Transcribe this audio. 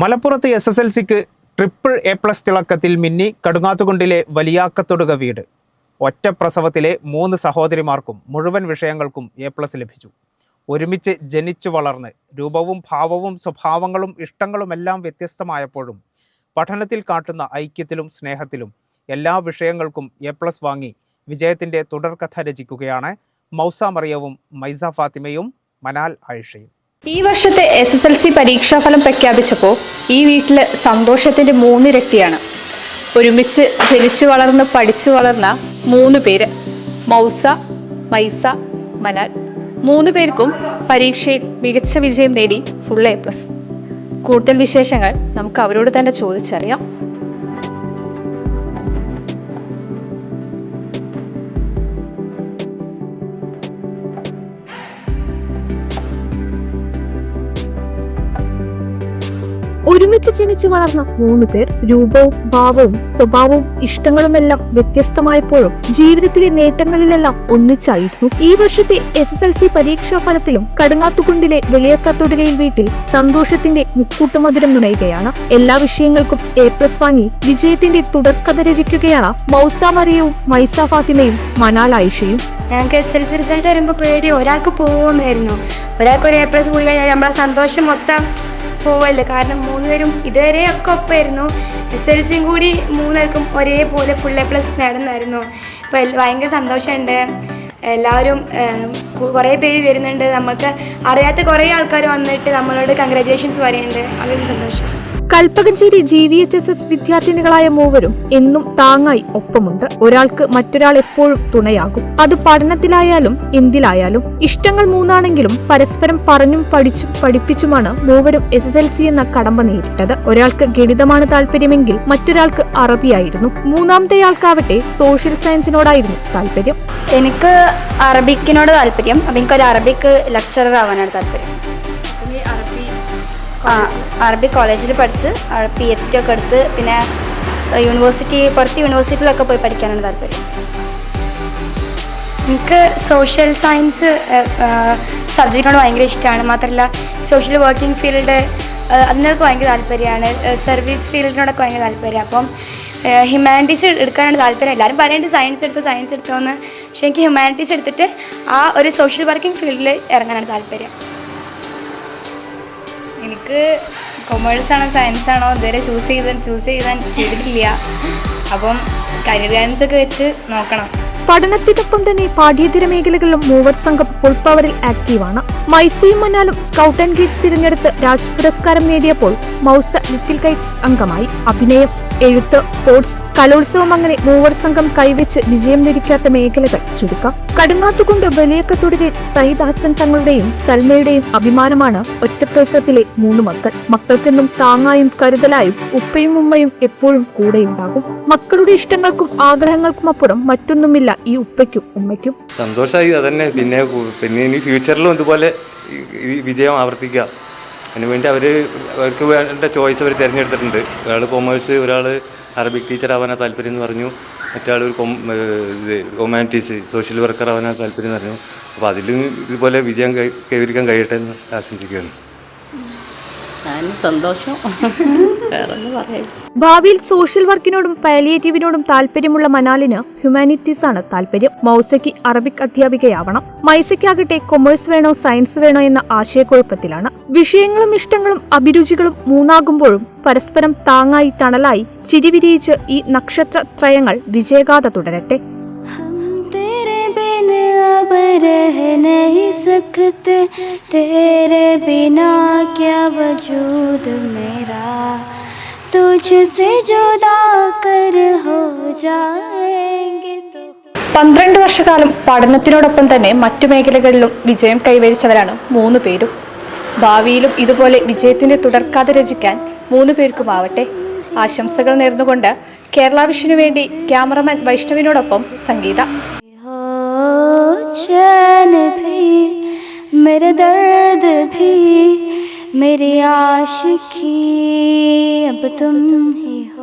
മലപ്പുറത്ത് S S L സിക്ക് triple A plus തിളക്കത്തിൽ മിന്നി കടുങ്ങാത്തുകൊണ്ടിലെ വലിയാക്കത്തൊടുക വീട്. ഒറ്റ പ്രസവത്തിലെ മൂന്ന് സഹോദരിമാർക്കും മുഴുവൻ വിഷയങ്ങൾക്കും എ പ്ലസ് ലഭിച്ചു. ഒരുമിച്ച് ജനിച്ചു വളർന്ന് രൂപവും ഭാവവും സ്വഭാവങ്ങളും ഇഷ്ടങ്ങളുമെല്ലാം വ്യത്യസ്തമായപ്പോഴും പഠനത്തിൽ കാട്ടുന്ന ഐക്യത്തിലും സ്നേഹത്തിലും എല്ലാ വിഷയങ്ങൾക്കും എ പ്ലസ് വാങ്ങി വിജയത്തിന്റെ തുടർക്കഥ രചിക്കുകയാണ് മൗസ മറിയവും മൈസ ഫാത്തിമയും മനാൽ ആയിഷയും. ഈ വർഷത്തെ എസ് എസ് എൽ സി പരീക്ഷാഫലം പ്രഖ്യാപിച്ചപ്പോൾ ഈ വീട്ടിൽ സന്തോഷത്തിന്റെ മൂന്നിരട്ടിയാണ്. ഒരുമിച്ച് ജനിച്ചു വളർന്ന് പഠിച്ചു വളർന്ന മൂന്ന് പേര് മൗസ മൈസ മനാൽ. മൂന്ന് പേർക്കും പരീക്ഷയിൽ മികച്ച വിജയം നേടി ഫുൾ എ പ്ലസ് കൂടുതൽ വിശേഷങ്ങൾ നമുക്ക് അവരോട് തന്നെ ചോദിച്ചറിയാം. ഒരുമിച്ച് ജനിച്ചു വളർന്ന മൂന്ന് പേർ രൂപവും ഭാവവും സ്വഭാവവും ഇഷ്ടങ്ങളുമെല്ലാം വ്യത്യസ്തമായപ്പോഴും ജീവിതത്തിലെ നേട്ടങ്ങളിലെല്ലാം ഒന്നിച്ചായിരുന്നു. ഈ വർഷത്തെ എസ് എസ് എൽ സി പരീക്ഷാ ഫലത്തിലും കടുങ്ങാത്തുകുണ്ടിലെ വെളിയക്കാത്തൊടുകയിൽ വീട്ടിൽ സന്തോഷത്തിന്റെ മുക്കൂട്ടുമധുരം നുണയുകയാണ്. എല്ലാ വിഷയങ്ങൾക്കും എ പ്ലസ് വാങ്ങി വിജയത്തിന്റെ തുടർക്കഥ രചിക്കുകയാണ് മൗസ മറിയവും മൈസ ഫാത്തിമയും മനാൽ ആയിഷയും. ഞങ്ങൾക്ക് എസ് എൽ സി റിസൾട്ട് വരുമ്പോൾ പേടി. ഒരാൾക്ക് പോകുമായിരുന്നു ഒരാൾക്ക് ഒരു എ പ്ലസ് പോയി കഴിഞ്ഞാൽ നമ്മളെ സന്തോഷം മൊത്തം പോവല്ലേ? കാരണം മൂന്നുപേരും ഇതുവരെ ഒക്കെ ഒപ്പമായിരുന്നു. എസ് എൽ സിയും കൂടി മൂന്നുപേർക്കും ഒരേപോലെ ഫുൾ എ പ്ലസ് നേടുന്നായിരുന്നു ഇപ്പോൾ ഭയങ്കര സന്തോഷമുണ്ട്. എല്ലാവരും കുറേ പേര് വരുന്നുണ്ട്. നമുക്ക് അറിയാത്ത കുറേ ആൾക്കാർ വന്നിട്ട് നമ്മളോട് കൺഗ്രാജുലേഷൻസ് പറയുന്നുണ്ട്. വളരെ സന്തോഷം. Kalpakanchery G V H S S വിദ്യാർത്ഥിനികളായ മൂവരും എന്നും താങ്ങായി ഒപ്പമുണ്ട്. ഒരാൾക്ക് മറ്റൊരാൾ എപ്പോഴും തുണയാകും. അത് പഠനത്തിലായാലും എന്തിലായാലും ഇഷ്ടങ്ങൾ മൂന്നാണെങ്കിലും പരസ്പരം പറഞ്ഞും പഠിച്ചും പഠിപ്പിച്ചുമാണ് മൂവരും എസ് എസ് എൽ സി എന്ന കടമ്പ നേരിട്ടത്. ഒരാൾക്ക് ഗണിതമാണ് താല്പര്യമെങ്കിൽ മറ്റൊരാൾക്ക് അറബിയായിരുന്നു. മൂന്നാമത്തെയാൾക്കാവട്ടെ സോഷ്യൽ സയൻസിനോടായിരുന്നു താല്പര്യം. എനിക്ക് അറബിക്കിനോട് താല്പര്യം. എനിക്ക് എനിക്കൊരു അറബിക്ക് ലെക്ചറർ ആവാനാണ് താല്പര്യം. ആ അറബി കോളേജിൽ പഠിച്ച് പി എച്ച് ഡി ഒക്കെ എടുത്ത് പിന്നെ യൂണിവേഴ്സിറ്റി പുറത്ത് യൂണിവേഴ്സിറ്റിയിലൊക്കെ പോയി പഠിക്കാനാണ് താല്പര്യം. എനിക്ക് സോഷ്യൽ സയൻസ് സബ്ജക്റ്റിനോട് ഭയങ്കര ഇഷ്ടമാണ് മാത്രമല്ല സോഷ്യൽ വർക്കിംഗ് ഫീൽഡ് അതിനൊക്കെ ഭയങ്കര താല്പര്യമാണ്. സർവീസ് ഫീൽഡിനോടൊക്കെ ഭയങ്കര താല്പര്യം. അപ്പം ഹ്യൂമാനിറ്റീസ് എടുക്കാനാണ് താല്പര്യം. എല്ലാവരും പറയുന്നുണ്ട് സയൻസ് എടുത്ത് സയൻസ് എടുത്തോന്ന്. പക്ഷേ എനിക്ക് ഹ്യൂമാനിറ്റീസ് എടുത്തിട്ട് ആ ഒരു സോഷ്യൽ വർക്കിംഗ് ഫീൽഡിൽ ഇറങ്ങാനാണ് താല്പര്യം. എനിക്ക് കൊമേഴ്സ് ആണോ സയൻസ് ആണോ ഇതുവരെ ചൂസ് ചെയ്ത് ചൂസ് ചെയ്താൽ ചെയ്തിട്ടില്ല. അപ്പം കരിയർ ഗൈഡൻസ് ഒക്കെ വെച്ച് നോക്കണം. പഠനത്തിനൊപ്പം തന്നെ പാഠ്യേതര മേഖലകളിലും മൂവർ സംഘം ഫുൾ പവറിൽ ആക്റ്റീവാണ് മൈസിയും മനാലും സ്കൗട്ട് ആൻഡ് ഗൈഡ്സ് തിരഞ്ഞെടുത്ത് രാജ് പുരസ്കാരം നേടിയപ്പോൾ മൗസ ലിറ്റിൽ ഗൈഡ്സ് അംഗമായി. അഭിനയം എഴുത്ത് സ്പോർട്സ് കലോത്സവം അങ്ങനെ മൂവർ സംഘം കൈവച്ച് വിജയം ലഭിക്കാത്ത മേഖലകൾ ചുരുക്കം. കടുങ്ങാത്തുകൊണ്ട് വലിയക്കത്തൊടുകിൽ സയ്യിദ് തങ്ങളുടെയും സൽമയുടെയും അഭിമാനമാണ് ഒറ്റപ്രസത്തിലെ മൂന്ന് മക്കൾ. മക്കൾക്കെന്നും താങ്ങായും കരുതലായും ഉപ്പയും ഉമ്മയും എപ്പോഴും കൂടെയുണ്ടാകും മക്കളുടെ ഇഷ്ടങ്ങൾക്കും ആഗ്രഹങ്ങൾക്കും അപ്പുറം മറ്റൊന്നുമില്ല ഈ ഉപ്പയ്ക്കും ഉമ്മയ്ക്കും. സന്തോഷമായി അതന്നെ. പിന്നെ പിന്നെ ഇനി ഫ്യൂച്ചറിലും ഇതുപോലെ വിജയം ആവർത്തിക്കുക. അതിനുവേണ്ടി അവർ അവർക്ക് വേണ്ട ചോയ്സ് അവർ തിരഞ്ഞെടുത്തിട്ടുണ്ട്. ഒരാൾ കൊമേഴ്സ് ഒരാൾ അറബിക് ടീച്ചർ ആവാനാണ് താല്പര്യം എന്ന് പറഞ്ഞു. മറ്റാൾ ഒരു കൊം ഹ്യൂമാനിറ്റീസ് സോഷ്യൽ വർക്കർ ആവാനാണ് താല്പര്യം എന്ന് പറഞ്ഞു. അപ്പോൾ അതിലും ഇതുപോലെ വിജയം കൈവരിക്കാൻ കഴിയട്ടെ എന്ന് ആശംസിക്കുകയാണ്. ഭാവിയിൽ സോഷ്യൽ വർക്കിനോടും പാലിയേറ്റീവിനോടും താല്പര്യമുള്ള മനാലിന് ഹ്യൂമാനിറ്റീസ് ആണ് താല്പര്യം. മൌസയ്ക്ക് അറബിക് അധ്യാപികയാവണം. മൈസയ്ക്കാകട്ടെ കൊമേഴ്സ് വേണോ സയൻസ് വേണോ എന്ന ആശയക്കുഴപ്പത്തിലാണ്. വിഷയങ്ങളും ഇഷ്ടങ്ങളും അഭിരുചികളും മൂന്നാകുമ്പോഴും പരസ്പരം താങ്ങായി തണലായി ചിരിവിരിയിച്ച് ഈ നക്ഷത്ര ത്രയങ്ങൾ വിജയഗാഥ തുടരട്ടെ. अब रह नहीं सकते तेरे बिना क्या वजूद मेरा तुझसे जुदा कर हो जाएंगे तो പന്ത്രണ്ട് വർഷക്കാലം പഠനത്തിനോടൊപ്പം തന്നെ മറ്റു മേഖലകളിലും വിജയം കൈവരിച്ചവരാണ് മൂന്ന് പേരും ഭാവിയിലും ഇതുപോലെ വിജയത്തിന്റെ തുടർക്കഥ രചിക്കാൻ മൂന്ന് പേർക്കുമാവട്ടെ ആശംസകൾ നേർന്നുകൊണ്ട് കേരള വിഷനു വേണ്ടി ക്യാമറമാൻ വൈഷ്ണവിനോടൊപ്പം സംഗീത हो चैन भी मेरे दर्द भी मेरी आशिकी। अब तुम ही हो।